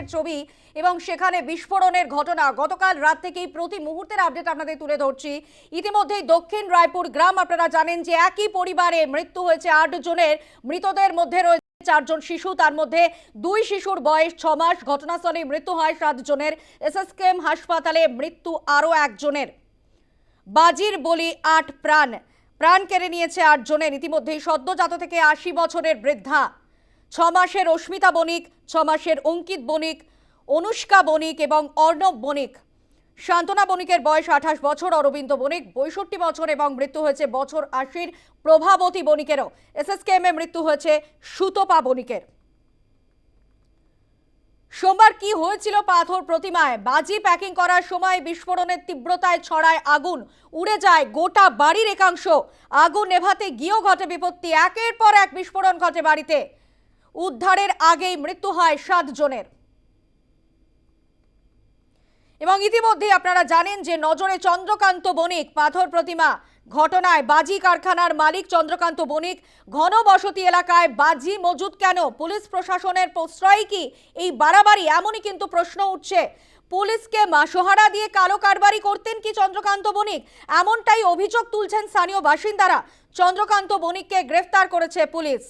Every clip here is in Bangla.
গোডাউনের ছবি এবং সেখানে বিস্ফোরণের ঘটনা। গতকাল রাত থেকেই প্রতি মুহূর্তের আপডেট আপনাদের তুলে ধরছি। ইতিমধ্যেই দক্ষিণ রায়পুর গ্রাম আপনারা জানেন যে একই পরিবারে মৃত্যু হয়েছে আট জনের। মৃতদের মধ্যে রয়েছে চারজন শিশু, তার মধ্যে দুই শিশুর বয়স ছ মাস। ঘটনাস্থলে মৃত্যু হয় সাত জনের। এসএসকেএম হাসপাতালে মৃত্যু আরও একজনের। বাজির বলি আট প্রাণ। প্রাণ কেড়ে নিয়েছে আট জনের। ইতিমধ্যেই সদ্যজাত থেকে আশি বছরের বৃদ্ধা। ছ মাসের অস্মিতা বণিক ছ মাসের অঙ্কিত বণিক, অনুষ্কা বণিক এবং অর্ণব বণিক। শান্তনা বণিকের বয়স আঠাশ বছর, অরবিন্দ বণিক পঁয়ষট্টি বছর এবং মৃত্যু হয়েছে বছর আশির প্রভাবতী বণিকেরও। এসএসকেএম মৃত্যু হয়েছে সুতপা বণিকের। সোমবার কি হয়েছিল পাথর প্রতিমায়? বাজি প্যাকিং করার সময় বিস্ফোরণের তীব্রতায় ছড়ায় আগুন। উড়ে যায় গোটা বাড়ির একাংশ। আগুন নেভাতে গিয়েও ঘটে বিপত্তি। একের পর এক বিস্ফোরণ ঘটে বাড়িতে। উদ্ধারের আগেই মৃত্যু হয় সাত জনের। এবং ইতিমধ্যে আপনারা জানেন যে নজরে চন্দ্রকান্ত বণিক, পাথর প্রতিমা, ঘটনায় বাজি কারখানার মালিক চন্দ্রকান্ত বণিক, ঘনবসতি এলাকায় বাজি মজুদ কেন? পুলিশ প্রশাসনের প্রশ্রয় কি? এই বাড়াবাড়ি এমনই কিন্তু প্রশ্ন উঠছে। পুলিশকে মাসোহারা দিয়ে কালো কারবারি করতেন কি চন্দ্রকান্ত বণিক? এমনটাই অভিযোগ তুলছেন স্থানীয় বাসিন্দারা। চন্দ্রকান্ত বণিককে গ্রেফতার করেছে পুলিশ।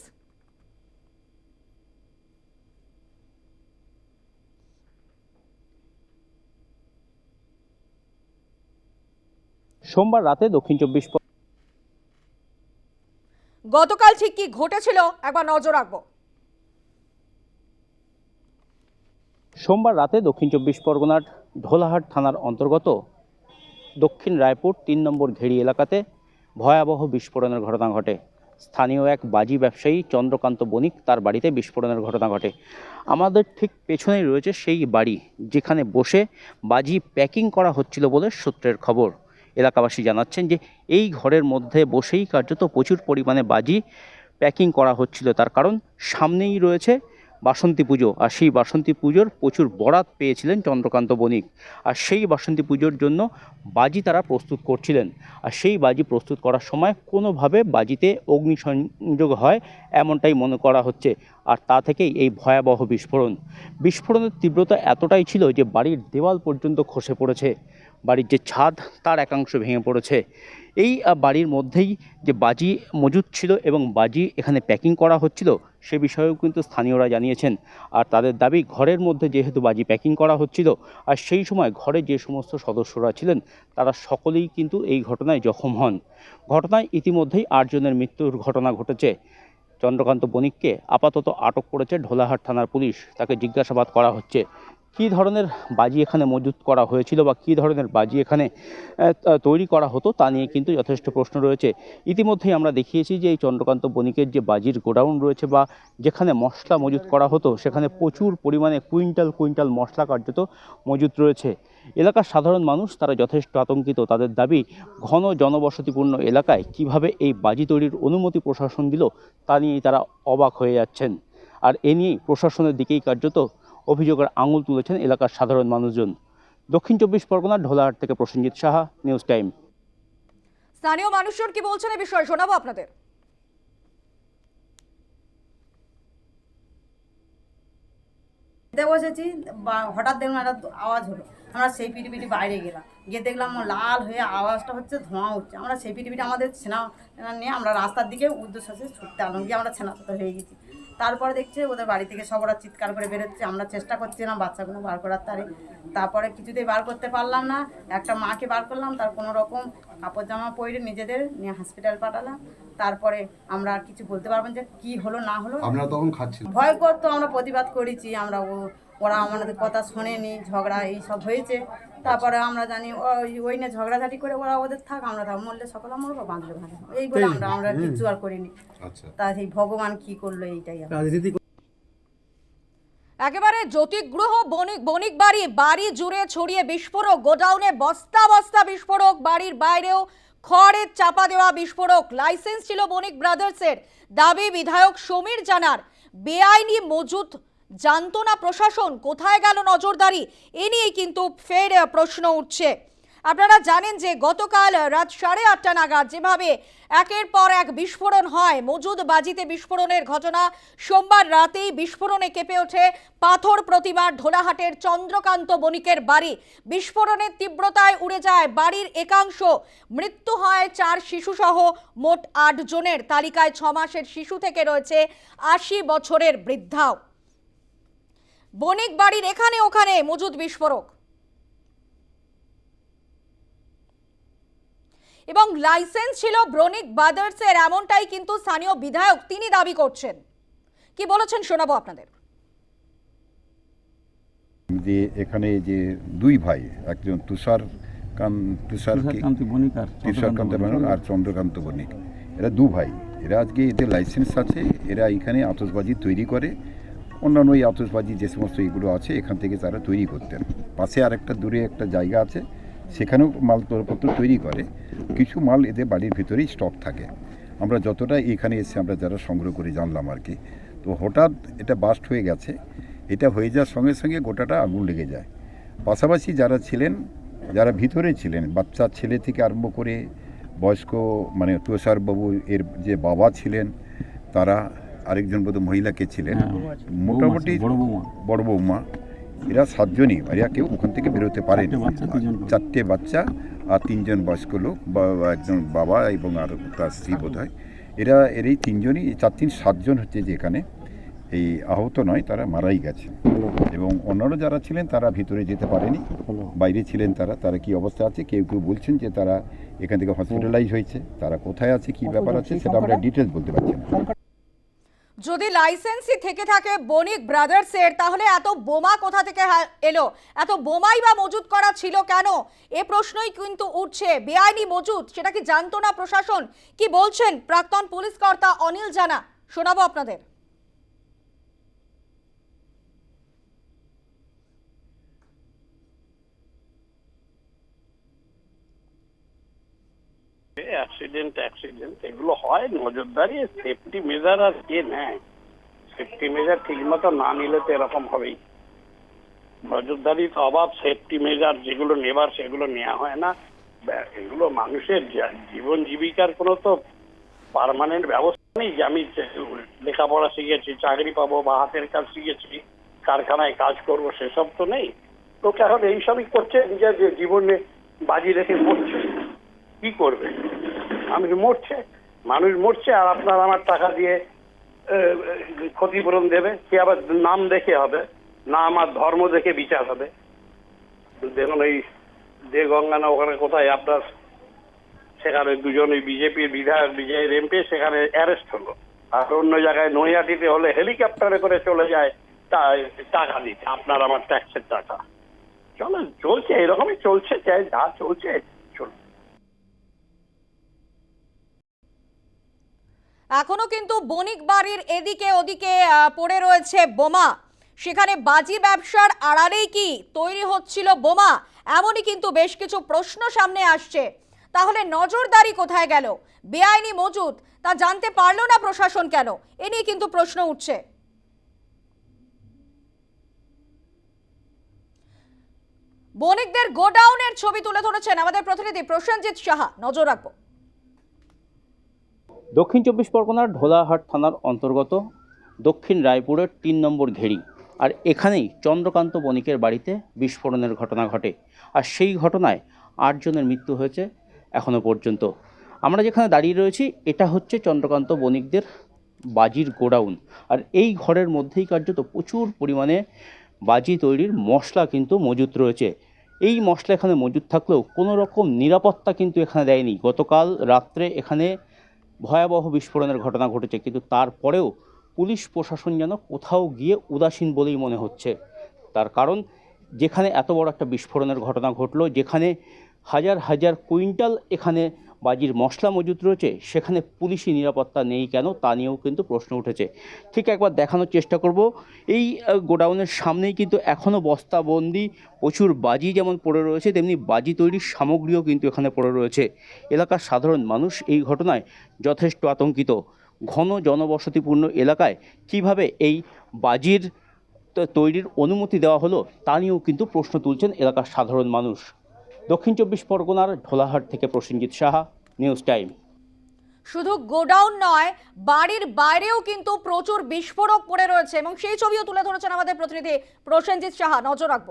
সোমবার রাতে দক্ষিণ চব্বিশ গতকাল ঠিক কি ঘটেছিল? একবার নজর রাখব। সোমবার রাতে দক্ষিণ চব্বিশ পরগনার ঢোলাহাট থানার অন্তর্গত দক্ষিণ রায়পুর তিন নম্বর ঘেরি এলাকাতে ভয়াবহ বিস্ফোরণের ঘটনা ঘটে। স্থানীয় এক বাজি ব্যবসায়ী চন্দ্রকান্ত বণিক তার বাড়িতে বিস্ফোরণের ঘটনা ঘটে। আমাদের ঠিক পেছনেই রয়েছে সেই বাড়ি যেখানে বসে বাজি প্যাকিং করা হচ্ছিল বলে সূত্রের খবর। এলাকাবাসী জানাচ্ছেন যে এই ঘরের মধ্যে বসেই কার্যত প্রচুর পরিমাণে বাজি প্যাকিং করা হচ্ছিল। তার কারণ সামনেই রয়েছে বাসন্তী পুজো আর সেই বাসন্তী পুজোর প্রচুর বরাত পেয়েছিলেন চন্দ্রকান্ত বণিক। আর সেই বাসন্তী পুজোর জন্য বাজি তারা প্রস্তুত করছিলেন। আর সেই বাজি প্রস্তুত করার সময় কোনোভাবে বাজিতে অগ্নিসংযোগ হয় এমনটাই মনে করা হচ্ছে। আর তা থেকেই এই ভয়াবহ বিস্ফোরণ। বিস্ফোরণের তীব্রতা এতটাই ছিল যে বাড়ির দেওয়াল পর্যন্ত খসে পড়েছে। বাড়ির যে ছাদ, তার একাংশ ভেঙে পড়েছে। এই বাড়ির মধ্যেই যে বাজি মজুদ ছিল এবং বাজি এখানে প্যাকিং করা হচ্ছিল, সে বিষয়েও কিন্তু স্থানীয়রা জানিয়েছেন। আর তাদের দাবি, ঘরের মধ্যে যেহেতু বাজি প্যাকিং করা হচ্ছিল, আর সেই সময় ঘরে যে সমস্ত সদস্যরা ছিলেন, তারা সকলেই কিন্তু এই ঘটনায় জখম হন। ঘটনায় ইতিমধ্যেই আটজনের মৃত্যুর ঘটনা ঘটেছে। চন্দ্রকান্ত বণিককে আপাতত আটক করেছে ঢোলাহাট থানার পুলিশ। তাকে জিজ্ঞাসাবাদ করা হচ্ছে। কী ধরনের বাজি এখানে মজুত করা হয়েছিল বা কী ধরনের বাজি এখানে তৈরি করা হতো তা নিয়ে কিন্তু যথেষ্ট প্রশ্ন রয়েছে। ইতিমধ্যেই আমরা দেখিয়েছি যে এই চন্দ্রকান্ত বণিকের যে বাজির গোডাউন রয়েছে বা যেখানে মশলা মজুত করা হতো, সেখানে প্রচুর পরিমাণে কুইন্টাল কুইন্টাল মশলা কার্যত মজুত রয়েছে। এলাকার সাধারণ মানুষ তারা যথেষ্ট আতঙ্কিত। তাদের দাবি, ঘন জনবসতিপূর্ণ এলাকায় কীভাবে এই বাজি তৈরির অনুমতি প্রশাসন দিল তা নিয়েই তারা অবাক হয়ে যাচ্ছেন। আর এ নিয়েই প্রশাসনের দিকেই কার্যত অভিযোগের আঙুল তুলেছেন এলাকার সাধারণ মানুষজন। দক্ষিণ চব্বিশ পরগনার ঢোলাহাট থেকে প্রসেনজিৎ সাহা নিউজ টাইম। স্থানীয় মানুষজন কি বলছেন এ বিষয়ে শোনাবো আপনাদের। খেতে বসেছি বা হঠাৎ দেখলাম একটা আওয়াজ হলো। আমরা সেই পিটি পিটি বাইরে গেলাম। গিয়ে দেখলাম লাল হয়ে আওয়াজটা হচ্ছে ধোঁয়া উঠছে। আমরা সেই পিটি পিটি আমাদের ছেনা নিয়ে আমরা রাস্তার দিকে উদ্দেশ্য ছুটতে আলাম গিয়ে আমরা ছেনা হয়ে গেছি। তারপরে দেখছে ওদের বাড়ি থেকে সবরা চিৎকার করে বেরোচ্ছে আমরা চেষ্টা করছিলাম বাচ্চাগুলো বার করার তারে। তারপরে কিছুতেই বার করতে পারলাম না। একটা মাকে বার করলাম তার কোনো রকম কাপড় জামা পরে নিজেদের নিয়ে হসপিটাল পাঠালাম। তারপরে আমরা আর কিছু বলতে পারবেন যে কি হলো না হলো। আমরা তখন খাচ্ছি। ভয় করতো আমরা প্রতিবাদ করেছি আমরা ও ওরা আমাদের কথা শোনেনি ঝগড়া এই সব হয়েছে। তারপরে আমরা জানি ওই ওই নিয়ে ঝগড়াঝাটি করে ওরা ওদের থাক আমরা থাক মরলে সকলে মরবো বাঁধলে ভালো এই বলে আমরা আমরা কিচ্ছু আর করিনি। আচ্ছা। তা সেই ভগবান কি করল এইটাই একেবারে জ্যোতিগ্রহ বণিক বণিক বাড়ি বাড়ি জুড়ে ছড়িয়ে বিস্ফোরক গোডাউনে বস্তা বস্তা বিস্ফোরক বাড়ির বাইরেও খড়ের চাপা দেওয়া বিস্ফোরক। লাইসেন্স ছিল বণিক ব্রাদার্সের। দাবি বিধায়ক সমীর জানার বেআইনি মজুদ জানতো না প্রশাসন, কোথায় গেল নজরদারি? এ নিয়েই কিন্তু ফের প্রশ্ন উঠছে। আপনারা জানেন যে গতকাল রাত সাড়ে আটটা নাগাদ যেভাবে একের পর এক বিস্ফোরণ হয় মজুদ বাজিতে বিস্ফোরণের ঘটনা, সোমবার রাতেই বিস্ফোরণে কেঁপে ওঠে পাথর প্রতিমার ঢোলাহাটের চন্দ্রকান্ত বণিকের বাড়ি। বিস্ফোরণের তীব্রতায় উড়ে যায় বাড়ির একাংশ। মৃত্যু হয় চার শিশুসহ মোট আট জনের তালিকায় ছ মাসের শিশু থেকে রয়েছে আশি বছরের বৃদ্ধাও। বণিক বাড়ির এখানে ওখানে মজুদ বিস্ফোরক। এবং লাইসেন্স ছিল ব্রনিক ব্রাদার্সের এমনটাই কিন্তু স্থানীয় বিধায়ক তিনি দাবি করছেন। কি বলেছেন শোনাবো আপনাদের? যে এখানে যে দুই ভাই একজন তুষার কান তুষার কি- তুষারকান্তি বণিক আর তুষারকান্ত বণিক। আর চন্দ্রকান্ত বণিক। এরা দু ভাই। এরা আজকে এদের লাইসেন্স আছে এরা এখানে আতসবাজি তৈরি করে। অন্যান্য এই আতসবাজি যে সমস্ত এগুলো আছে, এখান থেকে তারা তৈরি করতেন। পাশে আর একটা দূরে একটা জায়গা আছে, সেখানেও মাল তৈলপত্র তৈরি করে। কিছু মাল এদের বাড়ির ভিতরেই স্টক থাকে। আমরা যতটা এখানে এসে আমরা যারা সংগ্রহ করে জানলাম আর কি, তো হঠাৎ এটা বাস্ট হয়ে গেছে। এটা হয়ে যাওয়ার সঙ্গে সঙ্গে গোটাটা আগুন লেগে যায়। পাশাপাশি যারা ছিলেন, যারা ভিতরে ছিলেন, বাচ্চা ছেলে থেকে আরম্ভ করে বয়স্ক মানে তুষারবাবু এর যে বাবা ছিলেন, তারা আরেকজন বোধ মহিলাকে ছিলেন? মোটামুটি বড় বৌমা। এরা সাতজনই এরা কেউ ওখান থেকে বেরোতে পারেনি। চারটে বাচ্চা, আর তিনজন বয়স্ক লোক বা বা একজন বাবা এবং আর তার স্ত্রী বোধ হয় এরা এর এই তিনজনই চার তিন সাতজন হচ্ছে যে এখানে। এই আহত নয় তারা মারাই গেছে। এবং অন্যান্য যারা ছিলেন তারা ভিতরে যেতে পারেনি। বাইরে ছিলেন তারা তারা কি অবস্থা আছে কেউ কেউ বলছেন যে তারা এখান থেকে হসপিটালাইজ হয়েছে। তারা কোথায় আছে কি ব্যাপার আছে সেটা আমরা ডিটেলস বলতে পারছি না। যদি লাইসেন্সই থেকে থাকে বণিক ব্রাদার্সের, তাহলে এত বোমা কোথা থেকে এলো? এত বোমাই বা মজুত করা ছিল কেন? এ প্রশ্নই কিন্তু উঠছে। বেআইনি মজুত, সেটা কি জানতো না প্রশাসন? কি বলছেন প্রাক্তন পুলিশ কর্তা অনিল জানা? শোনাবো আপনাদের। অ্যাক্সিডেন্ট অ্যাক্সিডেন্ট এগুলো হয়, নজরদারি সেফটি মেজার আর কে নেয়। সেফটি মেজার ঠিক মতো না নিলে তো এরকম হবেই। নজরদারির অভাব সেফটি মেজার যেগুলো নেবার সেগুলো নেওয়া হয় না। এগুলো মানুষের জীবন জীবিকার কোনো তো পার্মানেন্ট ব্যবস্থা নেই যে আমি লেখাপড়া শিখেছি, চাকরি পাবো বা হাতের কাজ শিখেছি, কারখানায় কাজ করব, সেসব তো নেই। লোকে এখন এইসবই করছে, নিজের জীবনে বাজি রেখে মরছে। কি করবে? মানুষ মরছে মানুষ মরছে আর আপনার আমার টাকা দিয়ে ক্ষতিপূরণ দেবে। কি আবার নাম দেখে হবে না আমার ধর্ম দেখে বিচার হবে। দেখুন এই যে গঙ্গা না ওখানে কোথায়? আপনার সেখানে দুজন ওই বিজেপির বিধায়ক বিজয়ের এমপি সেখানে অ্যারেস্ট হলো। আর অন্য জায়গায় নৈহাটিতে হলে হেলিকপ্টারে করে চলে যায় টাকা দিতে। আপনার আমার ট্যাক্সের টাকা। চলো, চলছে, এরকমই চলছে, চাই, যা চলছে চলছে এখনও কিন্তু বণিক বাড়ির এদিকে ওদিকে পড়ে রয়েছে বোমা। সেখানে বাজি ব্যবসার আড়ালেই কি তৈরি হচ্ছিল বোমা? এমনই কিন্তু বেশ কিছু প্রশ্ন সামনে আসছে। তাহলে নজরদারি কোথায় গেল? বেআইনি মজুদ, তা জানতে পারল না প্রশাসন কেন? এ নিয়ে কিন্তু প্রশ্ন উঠছে। বণিকদের গোডাউনের ছবি তুলে ধরেছেন আমাদের প্রতিনিধি প্রসেনজিৎ সাহা। নজর রাখব। দক্ষিণ চব্বিশ পরগনার ঢোলাহাট থানার অন্তর্গত দক্ষিণ রায়পুরের তিন নম্বর ঘেরি। আর এখানেই চন্দ্রকান্ত বণিকের বাড়িতে বিস্ফোরণের ঘটনা ঘটে। আর সেই ঘটনায় আটজনের মৃত্যু হয়েছে এখনও পর্যন্ত। আমরা যেখানে দাঁড়িয়ে রয়েছি, এটা হচ্ছে চন্দ্রকান্ত বণিকদের বাজির গোডাউন। আর এই ঘরের মধ্যেই কার্যত প্রচুর পরিমাণে বাজি তৈরির মশলা কিন্তু মজুত রয়েছে। এই মশলা এখানে মজুত থাকলেও কোনো রকম নিরাপত্তা কিন্তু এখানে দেয়নি। গতকাল রাত্রে এখানে ভয়াবহ বিস্ফোরণের ঘটনা ঘটেছে, কিন্তু তারপরেও পুলিশ প্রশাসন যেন কোথাও গিয়ে উদাসীন বলেই মনে হচ্ছে। তার কারণ, যেখানে এত বড় একটা বিস্ফোরণের ঘটনা ঘটলো, যেখানে হাজার হাজার কুইন্টাল এখানে বাজির মশলা মজুত রয়েছে, সেখানে পুলিশি নিরাপত্তা নেই কেন তা নিয়েও কিন্তু প্রশ্ন উঠেছে। ঠিক একবার দেখানোর চেষ্টা করব। এই গোডাউনের সামনেই কিন্তু এখনও বস্তাবন্দি, প্রচুর বাজি যেমন পড়ে রয়েছে, তেমনি বাজি তৈরির সামগ্রীও কিন্তু এখানে পড়ে রয়েছে। এলাকার সাধারণ মানুষ এই ঘটনায় যথেষ্ট আতঙ্কিত। ঘন জনবসতিপূর্ণ এলাকায় কীভাবে এই বাজির তৈরির অনুমতি দেওয়া হলো তা নিয়েও কিন্তু প্রশ্ন তুলছেন এলাকার সাধারণ মানুষ। দক্ষিণ চব্বিশ পরগনার ঢোলাহাট থেকে প্রসেনজিৎ সাহা নিউজ টাইম। শুধু গোডাউন নয় বাড়ির বাইরেও কিন্তু প্রচুর বিস্ফোরক পড়ে রয়েছে এবং সেই ছবিও তুলে ধরেছেন আমাদের প্রতিনিধি প্রসেনজিৎ সাহা। নজর রাখব।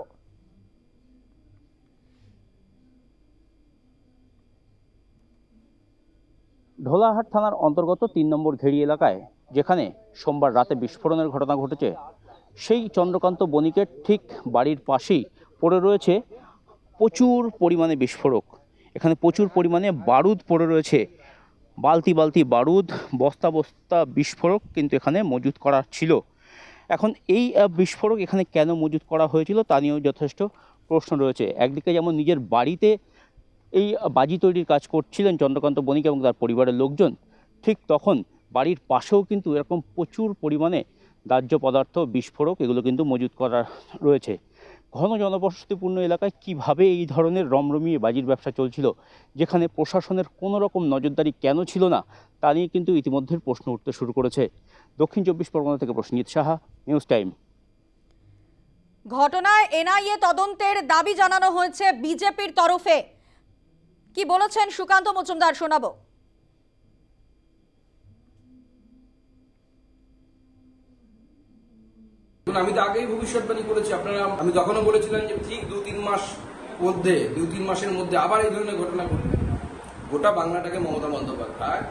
ঢোলাহাট থানার অন্তর্গত তিন নম্বর ঘেরি এলাকায় যেখানে সোমবার রাতে বিস্ফোরণের ঘটনা ঘটেছে সেই চন্দ্রকান্ত বণিকের ঠিক বাড়ির পাশেই পড়ে রয়েছে প্রচুর পরিমাণে বিস্ফোরক। এখানে প্রচুর পরিমাণে বারুদ পড়ে রয়েছে। বালতি বালতি বারুদ, বস্তা বস্তা বিস্ফোরক কিন্তু এখানে মজুত করা ছিল। এখন এই বিস্ফোরক এখানে কেন মজুত করা হয়েছিল তা নিয়েও যথেষ্ট প্রশ্ন রয়েছে। একদিকে যেমন নিজের বাড়িতে এই বাজি তৈরির কাজ করছিলেন চন্দ্রকান্ত বণিক এবং তার পরিবারের লোকজন, ঠিক তখন বাড়ির পাশেও কিন্তু এরকম প্রচুর পরিমাণে দাহ্য পদার্থ, বিস্ফোরক এগুলো কিন্তু মজুত করা রয়েছে। ঘন জনবসতিপূর্ণ এলাকায় কীভাবে এই ধরনের রমরমিয়ে বাজির ব্যবসা চলছিল, যেখানে প্রশাসনের কোনো রকম নজরদারি কেন ছিল না, তা নিয়ে কিন্তু ইতিমধ্যে প্রশ্ন উঠতে শুরু করেছে। দক্ষিণ চব্বিশ পরগনা থেকে প্রসেনজিৎ সাহা, নিউজ টাইম। ঘটনায় এনআইএ তদন্তের দাবি জানানো হয়েছে বিজেপির তরফে। কি বলেছেন সুকান্ত মজুমদার শোনাবো। আমি তো আগেই ভবিষ্যৎবাণী করেছি। আপনারা, আমি তখনও বলেছিলাম যে ঠিক দু তিন মাস মধ্যে, দু তিন মাসের মধ্যে আবার এই ধরনের ঘটনা ঘটবে। গোটা বাংলাটাকে মমতা বন্দ্যোপাধ্যায়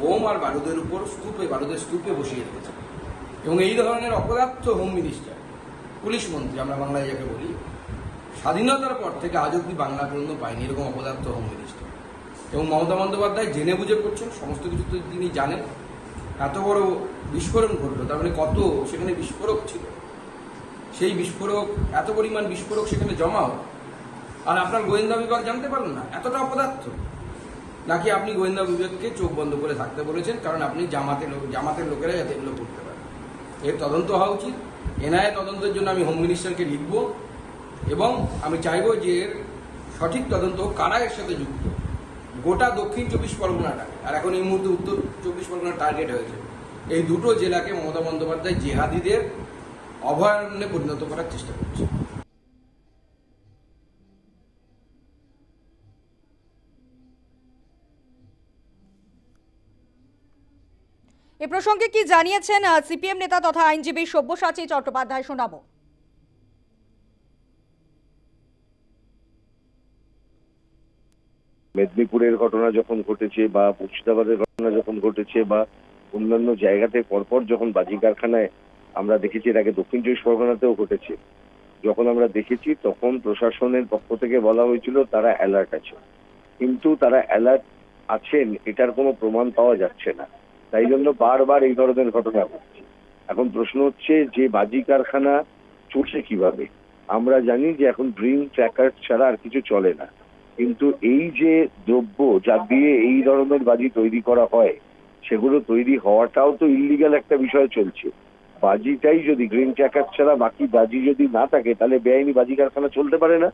বোম আর বারুদের উপর স্তূপে, বারুদের স্তূপে বসিয়ে রেখেছে। এবং এই ধরনের অপদার্থ হোম মিনিস্টার, পুলিশ মন্ত্রী, আমরা বাংলায় যাকে বলি, স্বাধীনতার পর থেকে আজ অব্দি বাংলা পর্যন্ত পায়নি এরকম অপদার্থ হোম মিনিস্টার। এবং মমতা বন্দ্যোপাধ্যায় জেনে বুঝে করছেন সমস্ত কিছু তো তিনি জানেন। এত বড় বিস্ফোরণ ঘটলো, তার মানে কত সেখানে বিস্ফোরক ছিল? সেই বিস্ফোরক, এত পরিমাণ বিস্ফোরক সেখানে জমা হলো আর আপনার গোয়েন্দা বিভাগ জানতে পারলেন না, এতটা অপদার্থ। নাকি আপনি গোয়েন্দা বিভাগকে চোখ বন্ধ করে থাকতে বলেছেন, কারণ আপনি জামাতের লোক, জামাতের লোকেরা যাতে এগুলো করতে পারে। এর তদন্ত হওয়া উচিত। এনআইএ তদন্তের জন্য আমি হোম মিনিস্টারকে লিখব এবং আমি চাইব যে এর সঠিক তদন্ত কারা এর সাথে যুক্ত। গোটা দক্ষিণ চব্বিশ পরগনাটা, আর এখন এই মুহূর্তে উত্তর চব্বিশ পরগনা টার্গেট হয়েছে। এই দুটো জেলাকে মমতা বন্দ্যোপাধ্যায় জেহাদিদের অভয়ারণ্যে পরিণত করার চেষ্টা করছে। এ প্রসঙ্গে কি জানিয়েছেন সিপিএম নেতা তথা আইনজীবী সব্যসাচী চট্টোপাধ্যায় শোনাবো। মেদিনীপুরের ঘটনা যখন ঘটেছে বা মুর্শিদাবাদের ঘটনা যখন ঘটেছে বা অন্যান্য জায়গাতে পরপর যখন বাজি কারখানায় আমরা দেখেছি এর আগে দক্ষিণ চব্বিশ পরগনাতেও ঘটেছে। যখন আমরা দেখেছি, তখন প্রশাসনের পক্ষ থেকে বলা হয়েছিল তারা অ্যালার্ট আছে। কিন্তু তারা অ্যালার্ট আছেন, এটার কোনো প্রমাণ পাওয়া যাচ্ছে না। তাই জন্য বারবার এই ধরনের ঘটনা ঘটছে। এখন প্রশ্ন হচ্ছে যে বাজি কারখানা চলছে কীভাবে? আমরা জানি যে এখন ড্রিম ট্র্যাকার ছাড়া আর কিছু চলে না। কিন্তু এই যে দ্রব্য যা দিয়ে এই ধরনের বাজি তৈরি করা হয়, সেগুলো তৈরি হওয়াটাও তো ইলিগাল একটা বিষয় চলছে। বাজিটাই যদি গ্রিন ট্র্যাকার ছাড়া বাকি বাজি যদি না থাকে, তাহলে বেআইনি বাজি কারখানা চলতে পারে না।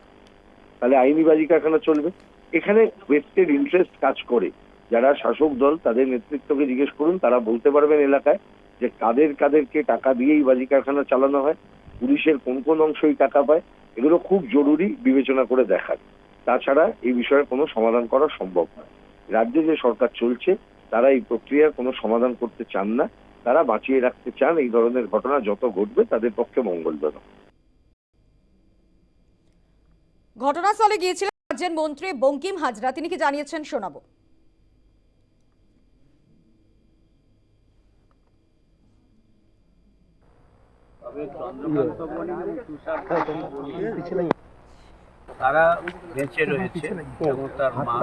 তাহলে আইনি বাজি কারখানা চলবে। এখানে ওয়েস্টেড ইন্টারেস্ট কাজ করে। যারা শাসক দল, তাদের নেতৃত্বকে জিজ্ঞেস করুন, তারা বলতে পারবেন এলাকায় যে কাদের কাদেরকে টাকা দিয়েই বাজি কারখানা চালানো হয়, পুলিশের কোন কোন অংশই টাকা পায়, এগুলো খুব জরুরি বিবেচনা করে দেখার। তাছাড়া এই বিষয়ে কোনো সমাধান করা সম্ভব নয়। রাজ্যে যে সরকার চলছে, তারা এই প্রক্রিয়ার কোনো সমাধান করতে চান না। তারা বাঁচিয়ে রাখতে চান এই ধরনের ঘটনা যত ঘটবে তাদের পক্ষে মঙ্গলজনক ঘটনাস্থলে গিয়েছিলেন রাজ্যের মন্ত্রী বঙ্কিম হাজরা। তিনি কি জানিয়েছেন শোনাবো? তারা বেঁচে রয়েছে এবং তার মা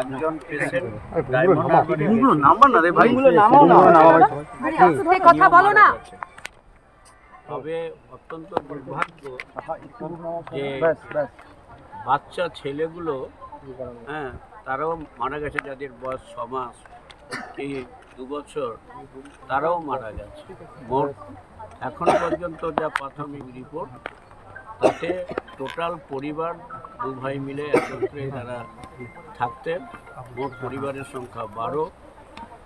একজন কথা বলো না তবে অত্যন্ত দুর্ভাগ্য যে বাচ্চা ছেলেগুলো হ্যাঁ তারাও মারা গেছে যাদের বয়স ছ মাস কি দু বছর তারাও মারা গেছে মোট এখন পর্যন্ত যা প্রাথমিক রিপোর্ট তাতে টোটাল পরিবার দু ভাই মিলে একত্রে তারা থাকতেন। মোট পরিবারের সংখ্যা বারো।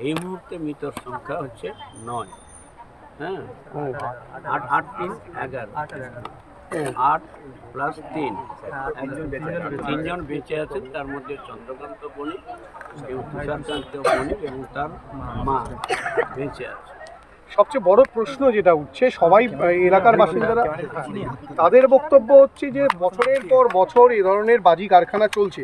এই মুহূর্তে মৃতর সংখ্যা হচ্ছে নয়। হ্যাঁ? আট আট, তিন, এগারো। আট প্লাস তিন। তিনজন বেঁচে আছেন। তার মধ্যে চন্দ্রকান্ত বণিক, কেউ তুষারকান্ত বণিক এবং তার মা বেঁচে আছে। সবচেয়ে বড় প্রশ্ন যেটা উঠছে সবাই এলাকার বাসিন্দারা তাদের বক্তব্য হচ্ছে যে বছরের পর বছর এ ধরনের বাজি কারখানা চলছে।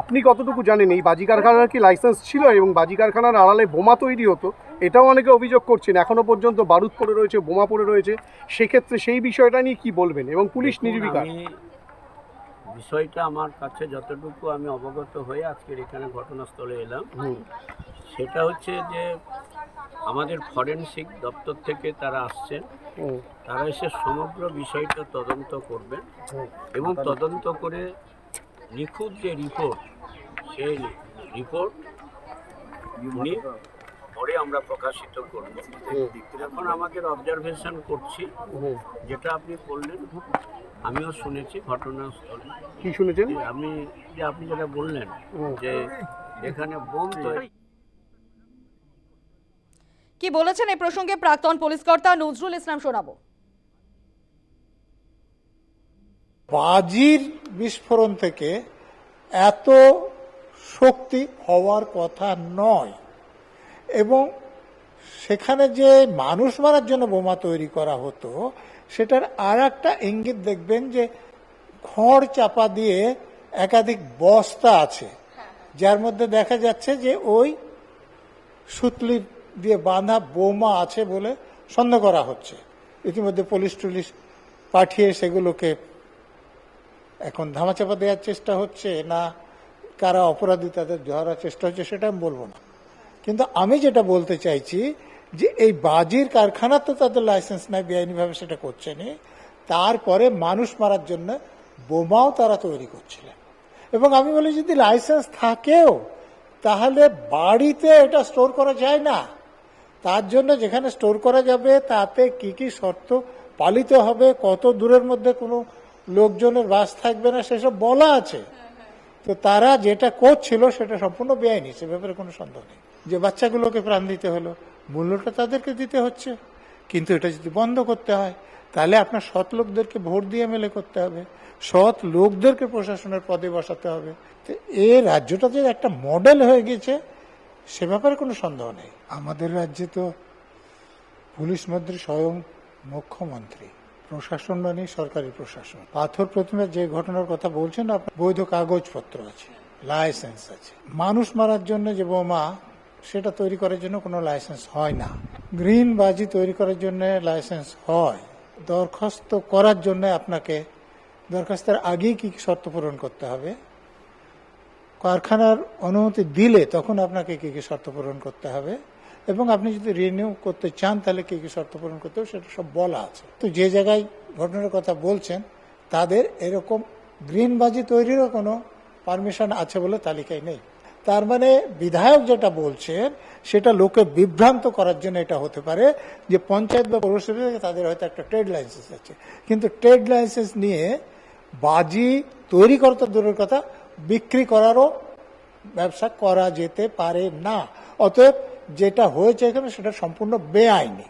আপনি কতটুকু জানেন এই বাজি কারখানার কি লাইসেন্স ছিল এবং বাজি কারখানার আড়ালে বোমা তৈরি হতো? এটাও অনেকে অভিযোগ করছেন এখনও পর্যন্ত বারুদ পড়ে রয়েছে বোমা পড়ে রয়েছে। সেক্ষেত্রে সেই বিষয়টা নিয়ে কি বলবেন এবং পুলিশ নির্বিকার? বিষয়টা আমার কাছে যতটুকু আমি অবগত হয়ে আজকের এখানে ঘটনাস্থলে এলাম সেটা হচ্ছে যে আমাদের ফরেনসিক দপ্তর থেকে তারা আসছেন। তারা এসে সমগ্র বিষয়টা তদন্ত করবেন এবং তদন্ত করে নিখুঁত যে রিপোর্ট সেই রিপোর্ট নিয়ে পরে আমরা প্রকাশিত করব। এখন আমাদের অবজারভেশন করছি। যেটা আপনি বললেন আমিও শুনেছি ঘটনাস্থলে। কি শুনেছেন? আমি যে আপনি যেটা বললেন যে এখানে বোম তৈরি কি বলেছেন এই প্রসঙ্গে প্রাক্তন পুলিশ কর্তা নজরুল ইসলাম শোনাবো। বাজির বিস্ফোরণ থেকে এত শক্তি হওয়ার কথা নয়। এবং সেখানে যে মানুষ মারার জন্য বোমা তৈরি করা হতো সেটার আর একটা ইঙ্গিত দেখবেন যে খড় চাপা দিয়ে একাধিক বস্তা আছে যার মধ্যে দেখা যাচ্ছে যে ওই সুতলি দিয়ে বাঁধা বোমা আছে বলে সন্দেহ করা হচ্ছে। ইতিমধ্যে পুলিশ টুলিশ পাঠিয়ে সেগুলোকে এখন ধামাচাপা দেওয়ার চেষ্টা হচ্ছে না, কারা অপরাধী তাদের ধরার চেষ্টা হচ্ছে সেটা আমি বলব না। কিন্তু আমি যেটা বলতে চাইছি যে এই বাজির কারখানা তো তাদের লাইসেন্স নাই, বেআইনিভাবে সেটা করছে নি তারপরে মানুষ মারার জন্য বোমাও তারা তৈরি করছিলেন। এবং আমি বলি যদি লাইসেন্স থাকেও, তাহলে বাড়িতে এটা স্টোর করা যায় না। তার জন্য যেখানে স্টোর করা যাবে, তাতে কি কি শর্ত পালিত হবে, কত দূরের মধ্যে কোনো লোকজনের বাস থাকবে না, সেসব বলা আছে। তো তারা যেটা করছিল, সেটা সম্পূর্ণ বেআইনি, সে ব্যাপারে কোনো সন্দেহ নেই। যে বাচ্চাগুলোকে প্রাণ দিতে হলো, মূল্যটা তাদেরকে দিতে হচ্ছে। কিন্তু এটা যদি বন্ধ করতে হয়, তাহলে আপনার সৎ লোকদেরকে ভোট দিয়ে এমএলএ করতে হবে। সৎ লোকদেরকে প্রশাসনের পদে বসাতে হবে। তো এই রাজ্যটা যে একটা মডেল হয়ে গেছে সে ব্যাপারে কোনো সন্দেহ নেই। আমাদের রাজ্যে তো পুলিশ মন্ত্রী স্বয়ং মুখ্যমন্ত্রী, প্রশাসন মানে সরকারি প্রশাসন। পাথর প্রতিমা যে ঘটনার কথা বলছেন আপনার বৈধ কাগজপত্র আছে, লাইসেন্স আছে। মানুষ মারার জন্য যে বোমা, সেটা তৈরি করার জন্য কোনো লাইসেন্স হয় না। গ্রিন বাজি তৈরি করার জন্য লাইসেন্স হয়। দরখাস্ত করার জন্য আপনাকে দরখাস্তের আগেই কি শর্ত পূরণ করতে হবে? কারখানার অনুমতি দিলে তখন আপনাকে কি কি শর্ত পূরণ করতে হবে? এবং আপনি যদি রিনিউ করতে চান, তাহলে কি কি শর্ত পূরণ করতে হবে সেটা সব বলা আছে। তো যে জায়গায় ঘটনার কথা বলছেন, তাদের এরকম গ্রিন বাজি তৈরিরও কোনো পারমিশন আছে বলে তালিকায় নেই। তার মানে বিধায়ক যেটা বলছেন, সেটা লোকে বিভ্রান্ত করার জন্য এটা হতে পারে যে পঞ্চায়েত বা পৌরসভা তাদের হয়তো একটা ট্রেড লাইসেন্স আছে। কিন্তু ট্রেড লাইসেন্স নিয়ে বাজি তৈরি করতে দূরের কথা বিক্রি করারও ব্যবসা করা যেতে পারে না। অতএব যেটা হয়েছে এখানে সেটা সম্পূর্ণ বেআইনি।